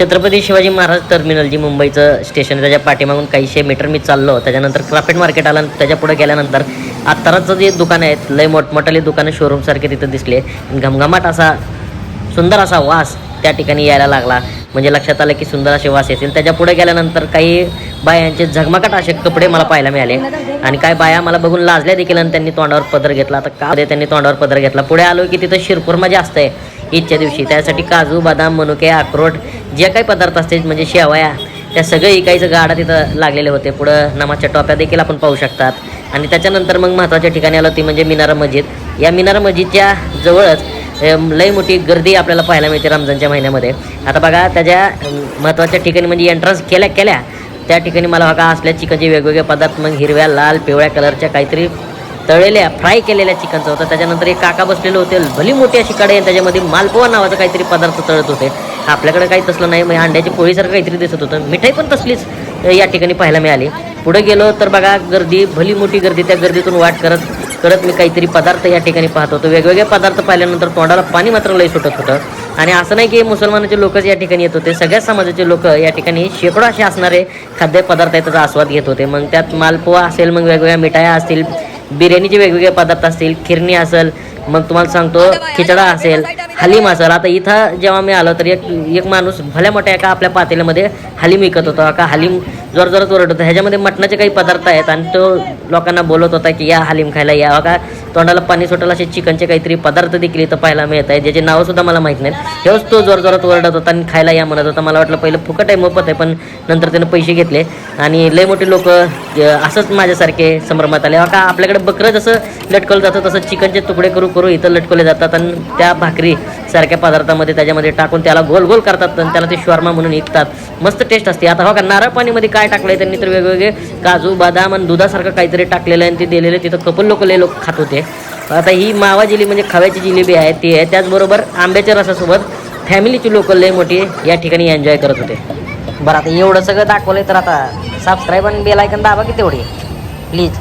Chhatrapati Shivaji Maharaj terminal जी मुंबईचं station आहे त्याच्या पाठीमागून काहीशे मीटर मी चाललो. त्याच्यानंतर क्राफेट मार्केट आलं आणि त्याच्या पुढे गेल्यानंतर आत्ताराचं जे दुकानं आहेत लय मोठमोठाली दुकानं शोरूमसारखे तिथं दिसले आणि घमघमाट असा सुंदर असा वास त्या ठिकाणी यायला लागला. म्हणजे लक्षात आलं की सुंदर असे वास येतील. त्याच्या पुढे गेल्यानंतर काही बायांचे झगमगाट असे कपडे मला पाहायला मिळाले. आणि काय बाया मला बघून लाजल्या देखील आणि त्यांनी तोंडावर पदर घेतला. आता का दे त्यांनी तोंडावर पदर घेतला? पुढे आलो की तिथं शिरपूरमा जास्त आहे. ईदच्या दिवशी. त्यासाठी काजू बदाम मनुके अक्रोट जे काही पदार्थ असतील म्हणजे शेवया त्या सगळे इकायचं गाडा तिथं लागलेले होते. पुढं नमाजच्या टोप्या देखील आपण पाहू शकतात. आणि त्याच्यानंतर मग महत्त्वाच्या ठिकाणी आलं ती म्हणजे मिनारा मस्जिद. या मिनारा मस्जिदच्या जवळच लई मोठी गर्दी आपल्याला पाहायला मिळते रमजानच्या महिन्यामध्ये. आता बघा त्याच्या महत्त्वाच्या ठिकाणी म्हणजे एंट्रन्स केल्या केल्या. त्या ठिकाणी मला बघा असल्या चिकनचे वेगवेगळे पदार्थ मग हिरव्या लाल पिवळ्या कलरच्या काहीतरी तळलेल्या फ्राय केलेल्या चिकनचं होतं. त्याच्यानंतर एक काका बसलेले होते भली मोठी अशी कढई आणि त्याच्यामध्ये मालपोवा नावाचा काहीतरी पदार्थ तळत होते. आपल्याकडे काही तसलं नाही म्हणजे अंड्याची पोळीसारखं काहीतरी दिसत होतं. मिठाई पण तसलीच या ठिकाणी पाहायला मिळाली. पुढे गेलो तर बघा गर्दी भली मोठी गर्दी त्या गर्दीतून वाट करत करत मी काहीतरी पदार्थ या ठिकाणी पाहत होतो. वेगवेगळे पदार्थ पाहिल्यानंतर तोंडाला पाणी मात्र लई सुटत होतं. आणि असं नाही की मुसलमानाचे लोकच या ठिकाणी येत होते. सगळ्या समाजाचे लोक या ठिकाणी शेकडो असे असणारे खाद्यपदार्थ आहेत त्याचा आस्वाद घेत होते. मग त्यात मालपोहा असेल मग वेगवेगळ्या मिठाया असतील बिर्याणीचे वेगवेगळे पदार्थ असतील खिरणी असेल मग तुम्हाला सांगतो खिचडा असेल हलीम असेल. आता इथं जेव्हा मी आलो तर एक एक माणूस भल्या मोठ्या एका आपल्या पातेल्यामध्ये हलीम विकत होता. का हलीम जोर जोरात ओरडत होता. ह्याच्यामध्ये मटणाचे काही पदार्थ आहेत आणि तो लोकांना बोलत होता की या हलीम खायला या का? तोंडाला पाणी सुटायला असे चिकनचे काहीतरी पदार्थ देखील इथं पाहायला मिळत आहे ज्याचे नावं सुद्धा मला माहीत नाहीत. हेच तो जोर जोरात ओरडत होता आणि खायला या म्हणत होता. मला वाटलं पहिलं फुकट आहे मोफत आहे पण नंतर त्यानं पैसे घेतले. आणि लय मोठे लोक असंच माझ्यासारखे संभ्रमात आले. का आपल्याकडे बकरं जसं लटकवलं जातं तसं चिकनचे तुकडे करू करू इथं लटकवले जातात आणि त्या भाकरी सारख्या पदार्थामध्ये त्याच्यामध्ये टाकून त्याला गोल गोल करतात आणि त्याला ते शॉर्मा म्हणून विकतात मस्त टेस्ट असते. आता हो का नारळ पाणीमध्ये काय टाकलंय त्यांनी तर वेगवेगळे? काजू बदाम आणि दुधासारखं काहीतरी टाकलेलं आहे आणि ते दिलेलं तिथं कपल लोक लय लोक खात होते. आता ही मावा जिली म्हणजे खव्याची जिलेबी आहे ती आहे. त्याचबरोबर आंब्याच्या रसासोबत फॅमिलीची लोक लय मोठी या ठिकाणी एन्जॉय करत होते. बरं आता एवढं सगळं दाखवलंय तर आता सबस्क्राईब आणि बेल ऐकन दाबा की तेवढी. प्लीज